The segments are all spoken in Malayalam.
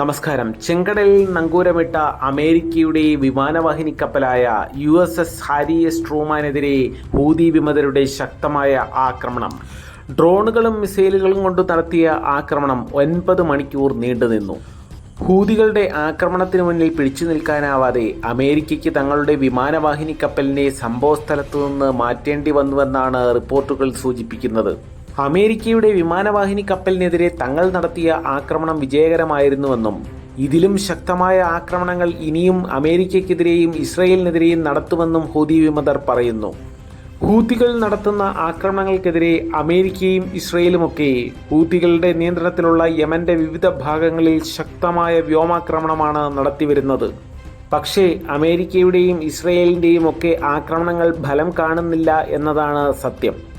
നമസ്കാരം. ചെങ്കടലിൽ നങ്കൂരമിട്ട അമേരിക്കയുടെ വിമാനവാഹിനി കപ്പലായ U S S Harry S ട്രൂമാനെതിരെ Houthi വിമതരുടെ ശക്തമായ ആക്രമണം. ഡ്രോണുകളും മിസൈലുകളും കൊണ്ട് നടത്തിയ ആക്രമണം ഒൻപത് മണിക്കൂർ നീണ്ടുനിന്നു ഹൂതികളുടെ ആക്രമണത്തിന് മുന്നിൽ പിടിച്ചു നിൽക്കാനാവാതെ അമേരിക്കയ്ക്ക് തങ്ങളുടെ വിമാനവാഹിനി കപ്പലിനെ സംഭവസ്ഥലത്തു നിന്ന് മാറ്റേണ്ടി വന്നുവെന്നാണ് റിപ്പോർട്ടുകൾ സൂചിപ്പിക്കുന്നത്. അമേരിക്കയുടെ വിമാനവാഹിനി കപ്പലിനെതിരെ തങ്ങൾ നടത്തിയ ആക്രമണം വിജയകരമായിരുന്നുവെന്നും ഇതിലും ശക്തമായ ആക്രമണങ്ങൾ ഇനിയും അമേരിക്കയ്ക്കെതിരെയും ഇസ്രയേലിനെതിരെയും നടത്തുമെന്നും ഹൂതി വിമതർ പറയുന്നു. ഹൂത്തികൾ നടത്തുന്ന ആക്രമണങ്ങൾക്കെതിരെ അമേരിക്കയും ഇസ്രയേലുമൊക്കെ ഹൂത്തികളുടെ നിയന്ത്രണത്തിലുള്ള യമന്റെ വിവിധ ഭാഗങ്ങളിൽ ശക്തമായ വ്യോമാക്രമണമാണ് നടത്തിവരുന്നത്. പക്ഷേ അമേരിക്കയുടെയും ഇസ്രയേലിന്റെയും ഒക്കെ ആക്രമണങ്ങൾ ഫലം കാണുന്നില്ല എന്നതാണ് സത്യം.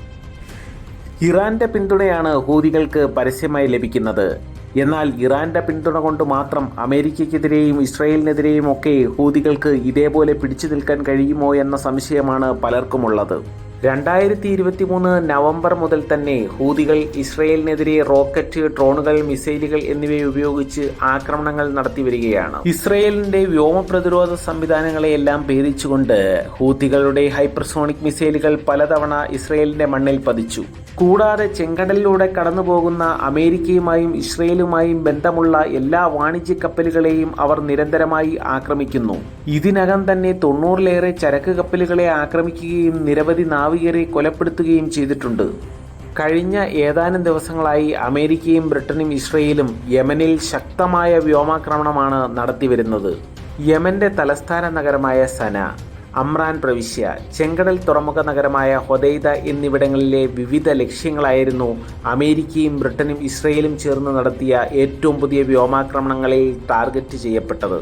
ഇറാന്റെ പിന്തുണയാണ് ഹൂതികൾക്ക് പരസ്യമായി ലഭിക്കുന്നത്. എന്നാൽ ഇറാന്റെ പിന്തുണ കൊണ്ട് മാത്രം അമേരിക്കയ്ക്കെതിരെയും ഇസ്രായേലിനെതിരെയും ഒക്കെ ഹൂതികൾക്ക് ഇതേപോലെ പിടിച്ചു നിൽക്കാൻ കഴിയുമോ എന്ന സംശയമാണ് പലർക്കുമുള്ളത്. രണ്ടായിരത്തി ഇരുപത്തി മൂന്ന് നവംബർ മുതൽ തന്നെ ഹൂതികൾ ഇസ്രയേലിനെതിരെ റോക്കറ്റ് ഡ്രോണുകൾ മിസൈലുകൾ എന്നിവ ഉപയോഗിച്ച് ആക്രമണങ്ങൾ നടത്തി വരികയാണ്. ഇസ്രയേലിന്റെ വ്യോമ പ്രതിരോധ സംവിധാനങ്ങളെയെല്ലാം ഭേദിച്ചുകൊണ്ട് ഹൂതികളുടെ ഹൈപ്പർസോണിക് മിസൈലുകൾ പലതവണ ഇസ്രയേലിന്റെ മണ്ണിൽ പതിച്ചു. കൂടാതെ ചെങ്കടലിലൂടെ കടന്നുപോകുന്ന അമേരിക്കയുമായും ഇസ്രയേലുമായും ബന്ധമുള്ള എല്ലാ വാണിജ്യ കപ്പലുകളെയും അവർ നിരന്തരമായി ആക്രമിക്കുന്നു. ഇതിനകം തന്നെ തൊണ്ണൂറിലേറെ ചരക്ക് കപ്പലുകളെ ആക്രമിക്കുകയും നിരവധി നാവികരെ കൊലപ്പെടുത്തുകയും ചെയ്തിട്ടുണ്ട്. കഴിഞ്ഞ ഏതാനും ദിവസങ്ങളായി അമേരിക്കയും ബ്രിട്ടനും ഇസ്രയേലും യമനിൽ ശക്തമായ വ്യോമാക്രമണമാണ് നടത്തിവരുന്നത്. യമന്റെ തലസ്ഥാന നഗരമായ സന അമ്രാൻ പ്രവിശ്യ ചെങ്കടൽ തുറമുഖ നഗരമായ ഹൊദൈദ എന്നിവിടങ്ങളിലെ വിവിധ ലക്ഷ്യങ്ങളായിരുന്നു അമേരിക്കയും ബ്രിട്ടനും ഇസ്രയേലും ചേർന്ന് നടത്തിയ ഏറ്റവും പുതിയ വ്യോമാക്രമണങ്ങളിൽ ടാർഗറ്റ് ചെയ്യപ്പെട്ടത്.